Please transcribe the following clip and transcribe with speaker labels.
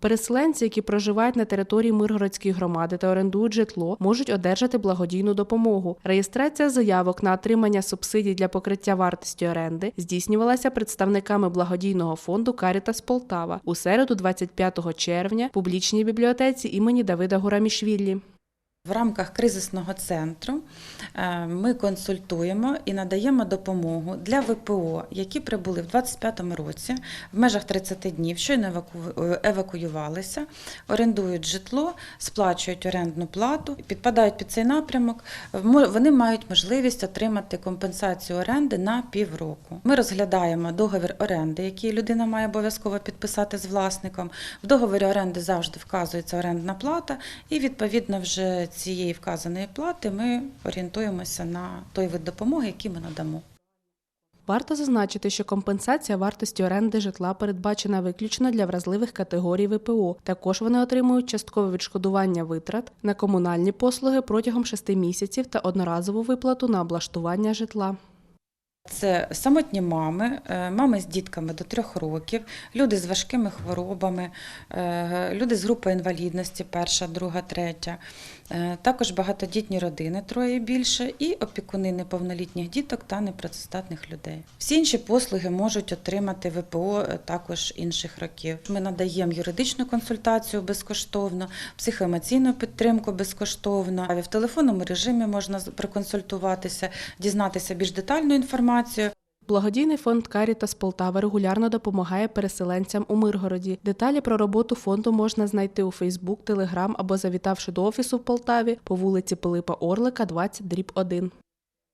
Speaker 1: Переселенці, які проживають на території Миргородської громади та орендують житло, можуть одержати благодійну допомогу. Реєстрація заявок на отримання субсидій для покриття вартості оренди здійснювалася представниками благодійного фонду Карітас Полтава у середу, 25 червня, в публічній бібліотеці імені Давида Гурамішвілі.
Speaker 2: В рамках кризисного центру е, ми консультуємо і надаємо допомогу для ВПО, які прибули в 2025 році в межах 30 днів, щойно е, евакуювалися, орендують житло, сплачують орендну плату, підпадають під цей напрямок. Вони мають можливість отримати компенсацію оренди на півроку. Ми розглядаємо договір оренди, який людина має обов'язково підписати з власником. В договорі оренди завжди вказується орендна плата, і відповідно вже цієї вказаної плати ми орієнтуємося на той вид допомоги, який ми надамо.
Speaker 1: Варто зазначити, що компенсація вартості оренди житла передбачена виключно для вразливих категорій ВПО. Також вони отримують часткове відшкодування витрат на комунальні послуги протягом шести місяців та одноразову виплату на облаштування житла.
Speaker 2: Це самотні мами, е, мами з дітками до трьох років, люди з важкими хворобами, е, люди з групою інвалідності, перша, друга, третя, е, також багатодітні родини, троє і більше, і опікуни неповнолітніх діток та непрацездатних людей. Всі інші послуги можуть отримати ВПО також інших років. Ми надаємо юридичну консультацію безкоштовно, психоемоційну підтримку безкоштовно. В телефонному режимі можна проконсультуватися, дізнатися більш детальну інформацію.
Speaker 1: Благодійний фонд Карітас Полтава регулярно допомагає переселенцям у Миргороді. Деталі про роботу фонду можна знайти у Фейсбук, Телеграм або завітавши до офісу в Полтаві по вулиці Пилипа Орлика, 20 дріб 1.